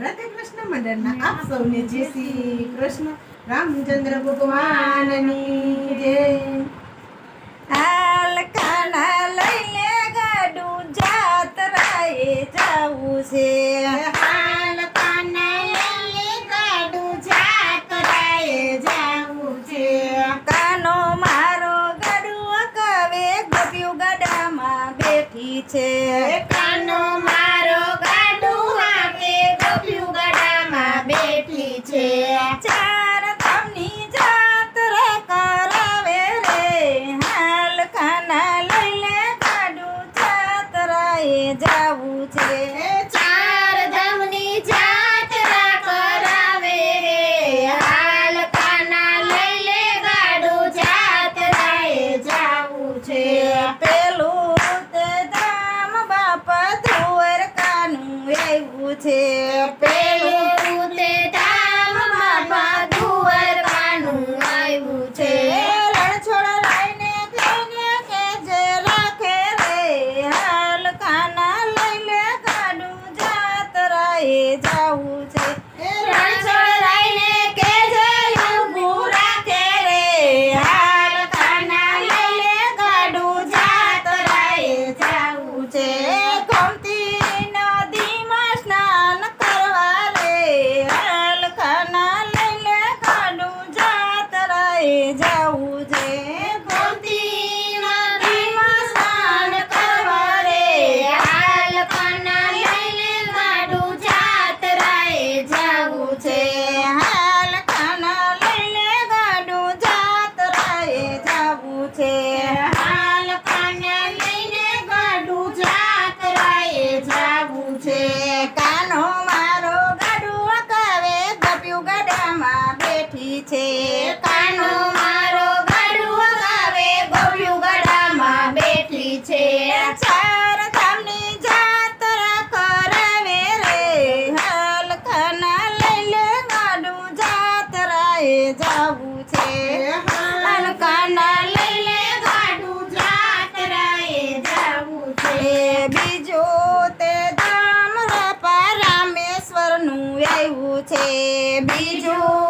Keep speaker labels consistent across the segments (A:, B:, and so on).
A: રાધે કૃષ્ણ મંડળના આપ સૌને જય શ્રી કૃષ્ણ. રામચંદ્ર ભગવાનની જય.
B: લઈ લે ગાડું જાત્રાએ જવું છે.
A: હાલકાના લઈને ગાડું જાત્રાએ જવું છે.
B: કાનો મારો ગાડું કવે ગપ્યું ગાડામાં બેઠી છે.
A: કાનો down. হয়ে যাও છે.
B: હાલ લઈને ગાડું જાતરાએ જાવું છે.
A: કાનો
B: મારો ગાડું અકાવે ગપ્યું બેઠી છે.
A: કાનો મારો ગાડું
B: અકાવે ગપ્યું ગાડામાં બેઠી છે. ચાર ધામની જાતરા રે. હાલ લઈને ગાડું જાતરાએ જાવું છે.
A: બીજું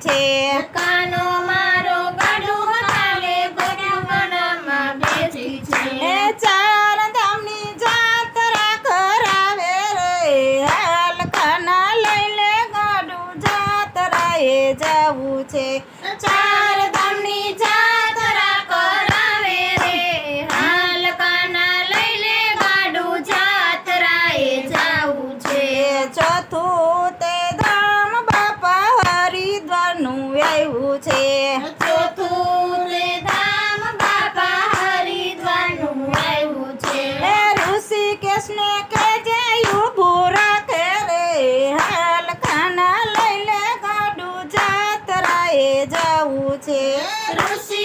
A: છે.
B: મકાનોમાં
C: છે.
B: ચોથું રે છે. એ ઋષિકેશને કહેજે ઊભું
C: હાલ
B: ખાના લઈ લે ગાડું જાતરાએ જવું છે. ઋષિ